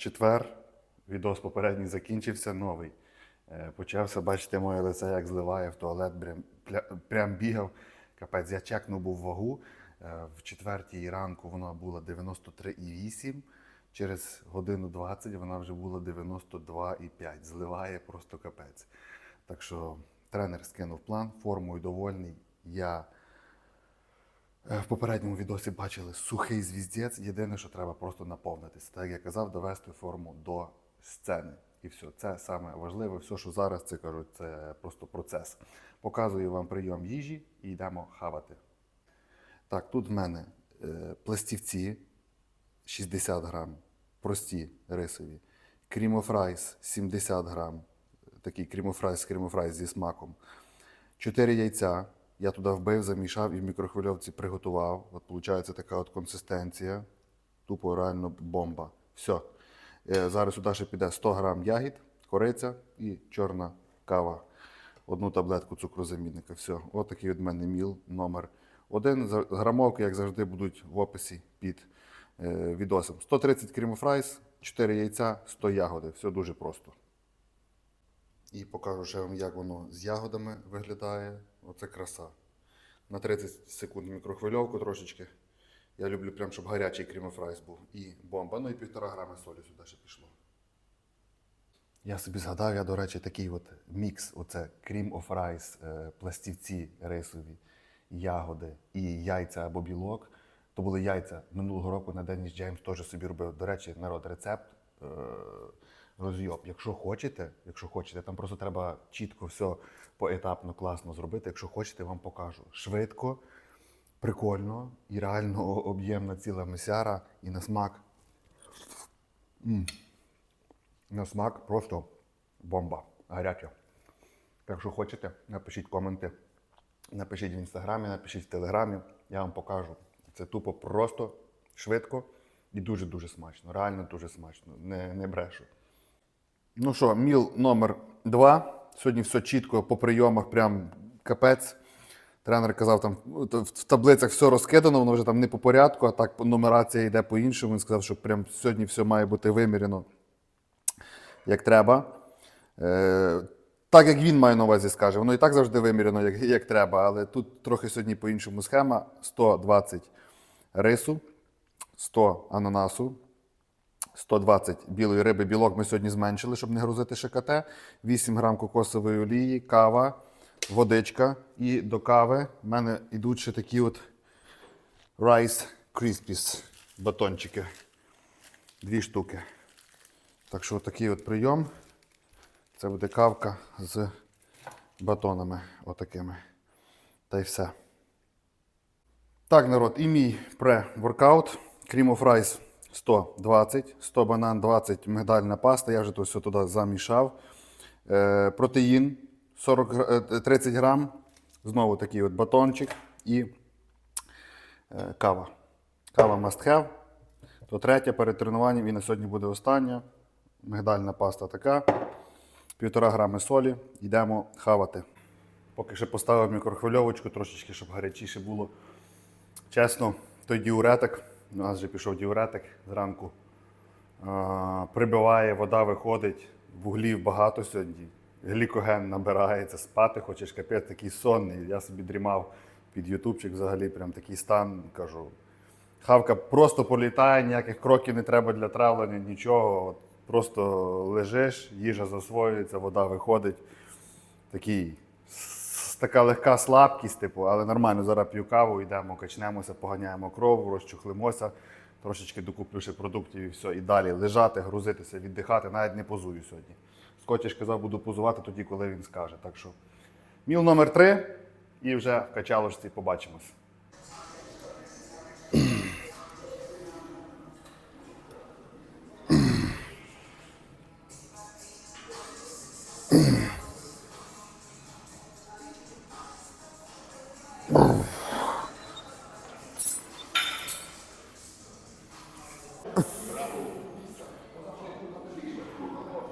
четвер. Відос попередній закінчився, новий. Е, Почався, бачите, моє лице, як зливає в туалет, прям, бігав. Капець, я чекнув був вагу. Е, В четвертій ранку вона була 93,8. Через годину 20 вона вже була 92,5. Зливає просто капець. Так що тренер скинув план, формою довольний. Я В попередньому відосі бачили сухий звіздець. Єдине, що треба просто наповнитися. Так як я казав, довести форму до сцени. І все. Це саме важливе. Все, що зараз це кажуть, це просто процес. Показую вам прийом їжі і йдемо хавати. Так, тут в мене е, пластівці 60 грам, прості рисові. Крімофрайс 70 грам. Такий крімофрайс, крімофрайс зі смаком. Чотири яйця. Я туди вбив, замішав і в мікрохвильовці приготував. От виходить така от консистенція. Тупо реально бомба. Все. Зараз сюди ще піде 100 грам ягід, кориця і чорна кава. Одну таблетку цукрозамінника. Все. От такий від мене міл номер один. Грамовки, як завжди, будуть в описі під е, відосом. 130 крімофрайс, 4 яйця, 100 ягоди. Все дуже просто. І покажу ще вам, як воно з ягодами виглядає. Оце краса. На 30 секунд мікрохвильовку трошечки. Я люблю прям, щоб гарячий крімофрайс був. І бомба. Ну і півтора грами солі сюди ще пішло. Я собі згадав, я, до речі, такий от мікс, оце крім оф райс, е, пластівці рисові, ягоди і яйця або білок. То були яйця минулого року на Деніс Джеймс теж собі робив. До речі, народ, рецепт е, розйоб. Якщо хочете, якщо хочете, там просто треба чітко все поетапно, класно зробити. Якщо хочете, вам покажу. Швидко, прикольно і реально об'ємна ціла месяра і на смак. На смак просто бомба. Гаряча. Так що хочете, напишіть коменти, напишіть в інстаграмі, напишіть в телеграмі, я вам покажу. Це тупо просто, швидко і дуже-дуже смачно. Реально дуже смачно. Не, не брешу. Ну що, міл номер два. Сьогодні все чітко по прийомах, прям капець. Тренер казав, там в таблицях все розкидано, воно вже там не по порядку, а так нумерація йде по-іншому. Він сказав, що прям сьогодні все має бути виміряно як треба. Е, так як він має на увазі скаже, воно і так завжди виміряно, як, як треба, але тут трохи сьогодні по-іншому схема: 120 рису, 100 ананасу, 120 білої риби, білок ми сьогодні зменшили, щоб не грузити ШКТ, 8 грам кокосової олії, кава, водичка. І до кави в мене йдуть ще такі от Rice Krispies батончики. Дві штуки. Так що такий от прийом. Це буде кавка з батонами отакими. Та й все. Так, народ, і мій пре-воркаут. Крім Rice 120, 100 банан, 20 мигдальна паста. Я вже то все туди замішав. Е, протеїн 40, е, 30 грам. Знову такий от батончик і е, кава. Кава must have. То третя перед тренуванням і на сьогодні буде остання. Мигдальна паста така. Півтора грами солі. Йдемо хавати. Поки ще поставив мікрохвильовочку трошечки, щоб гарячіше було. Чесно, той діуретик, у нас вже пішов діуретик зранку. Прибиває, вода виходить, вуглів багато сьогодні. Глікоген набирається, спати хочеш, капець такий сонний. Я собі дрімав під ютубчик взагалі, прям такий стан, кажу. Хавка просто політає, ніяких кроків не треба для травлення, нічого. От просто лежиш, їжа засвоюється, вода виходить. Такий, така легка слабкість, типу, але нормально. Зараз п'ю каву, йдемо, качнемося, поганяємо кров, розчухлимося, трошечки докуплю продуктів і все. І далі лежати, грузитися, віддихати, навіть не позую сьогодні. Скотіш казав, буду позувати тоді, коли він скаже. Так що міл номер три і вже в качалочці побачимось.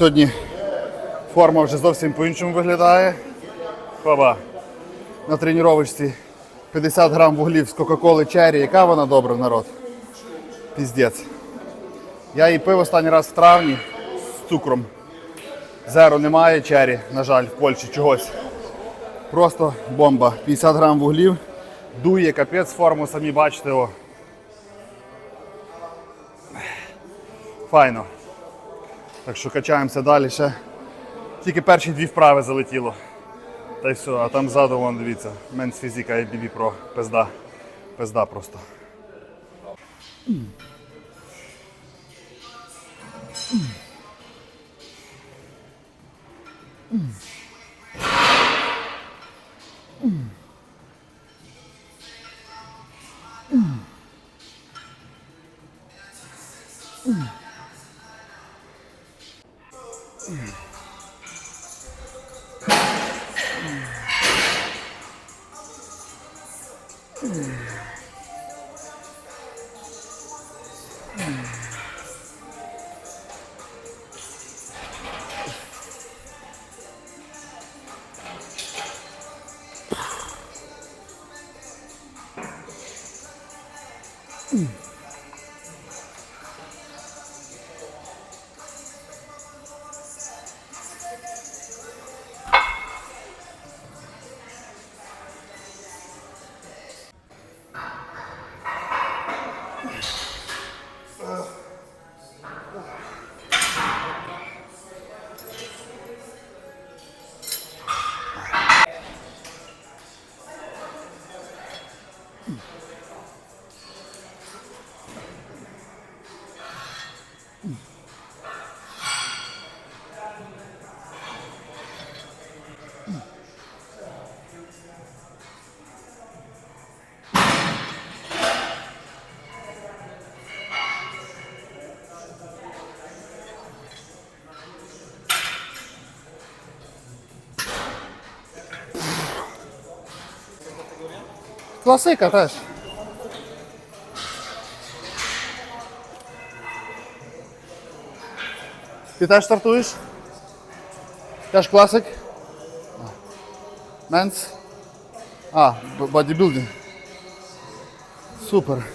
Сьогодні форма вже зовсім по-іншому виглядає. Хоба. На тренувачці 50 грам вуглів з Кока-Коли Черрі. Яка вона добра, народ? Піздець. Я її пив останній раз в травні з цукром. Зеро немає черрі, на жаль, в Польщі чогось. Просто бомба. 50 грам вуглів. Дує капець форму, самі бачите. О. Файно. Так що качаємося далі ще. Тільки перші дві вправи залетіло. Та й все, а там ззаду вон дивіться. Менс фізика бібі про Пизда. Пизда просто. 음. 음. 음. Класика теж. Ти теж стартуєш? Теж класик? Менс? А, б- бодібілдинг. Супер.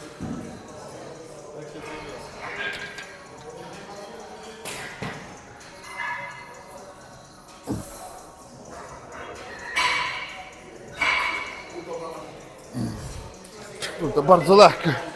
To bardzo lekko.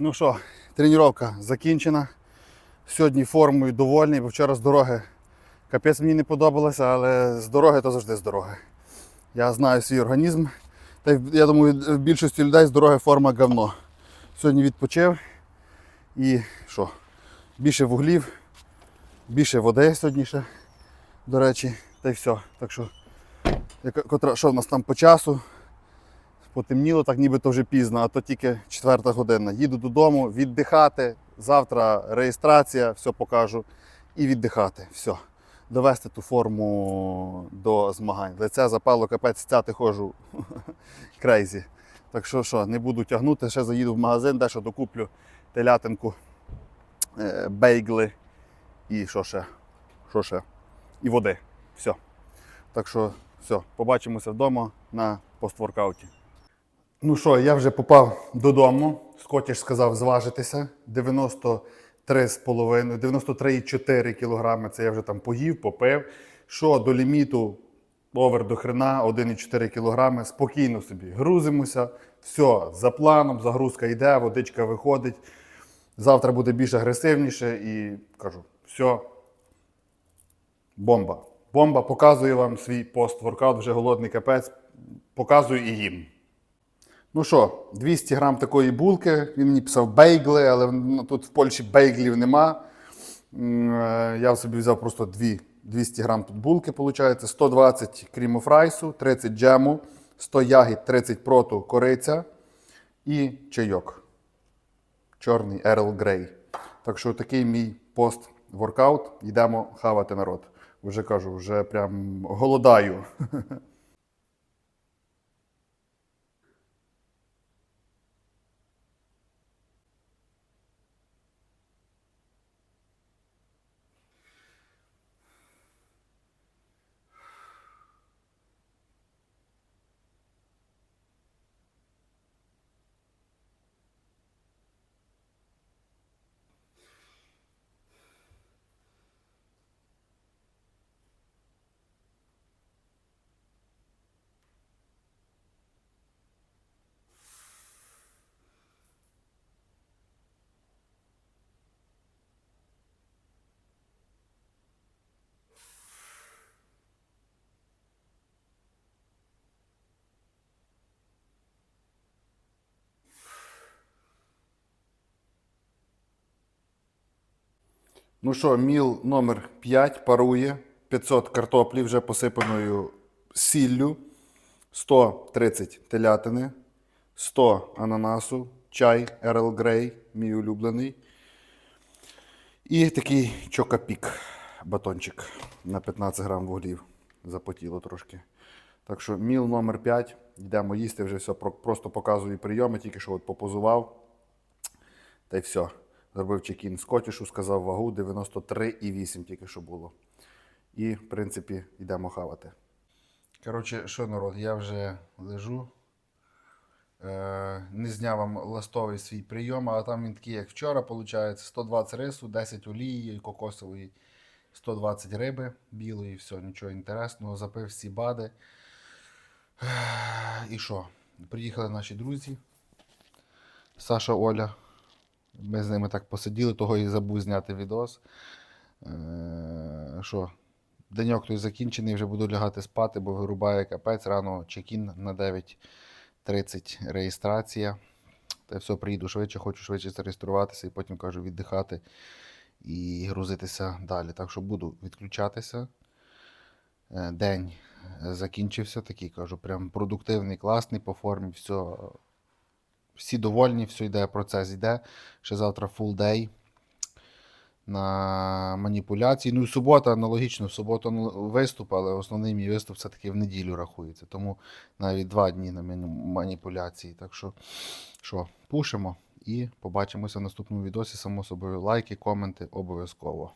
Ну що, тренування закінчена. Сьогодні формою довольний, бо вчора з дороги капець мені не подобалося, але з дороги то завжди з дороги. Я знаю свій організм. Та я думаю, в більшості людей з дороги форма говно. Сьогодні відпочив і що? Більше вуглів, більше води сьогодні ще, до речі, та й все. Так що, котра, що в нас там по часу? Потемніло, так нібито вже пізно, а то тільки четверта година. Їду додому, віддихати. Завтра реєстрація, все покажу. І віддихати. Все. Довести ту форму до змагань. Лице запало, капець стяти ходжу крейзі. Так що що, не буду тягнути, ще заїду в магазин, дещо докуплю телятинку, е, бейгли і що ще? Що ще? І води. Все. Так що все, побачимося вдома на постворкауті. Ну що, я вже попав додому. Скотіш сказав зважитися. 93,5, 93,4 кілограми. Це я вже там поїв, попив. Що до ліміту овер до хрена, 1,4 кілограми. Спокійно собі грузимося. Все, за планом, загрузка йде, водичка виходить. Завтра буде більш агресивніше і кажу, все, бомба. Бомба показує вам свій пост-воркаут, вже голодний капець. Показую і їм. Ну що, 200 грам такої булки. Він мені писав бейгли, але ну, тут в Польщі бейглів нема. Е, Я собі взяв просто дві, 200 грам тут булки, виходить. 120 кріму фрайсу, 30 джему, 100 ягід, 30 проту кориця і чайок. Чорний Ерл Грей. Так що такий мій пост-воркаут. Йдемо хавати народ. Вже кажу, вже прям голодаю. Ну що, міл номер 5 парує. 500 картоплі вже посипаною сіллю, 130 телятини, 100 ананасу, чай Ерл Грей, мій улюблений. І такий чокапік батончик на 15 грам вуглів. Запотіло трошки. Так що міл номер 5. Йдемо їсти, вже все просто показую прийоми, тільки що от попозував. Та й все. Зробив чекін скотішу, сказав вагу 93,8 тільки що було. І, в принципі, йдемо хавати. Коротше, що народ, я вже лежу. Е, не зняв вам ластовий свій прийом, але там він такий, як вчора, виходить, 120 рису, 10 олії кокосової, 120 риби білої, все, нічого інтересного. Запив всі бади. І що? Приїхали наші друзі. Саша Оля. Ми з ними так посиділи, того і забув зняти відос. Е, Що? Деньок той закінчений, вже буду лягати спати, бо вирубає капець. Рано чекін на 9.30 реєстрація. Та все, приїду швидше, хочу швидше зареєструватися і потім кажу віддихати і грузитися далі. Так що буду відключатися. Е, День закінчився, такий кажу, прям продуктивний, класний по формі, все всі довольні, все йде, процес йде. Ще завтра full day на маніпуляції. Ну і субота аналогічно, в суботу виступ, але основний мій виступ все-таки в неділю рахується. Тому навіть два дні на маніпуляції. Так що, що, пушимо і побачимося в наступному відосі. Само собою, лайки, коменти обов'язково.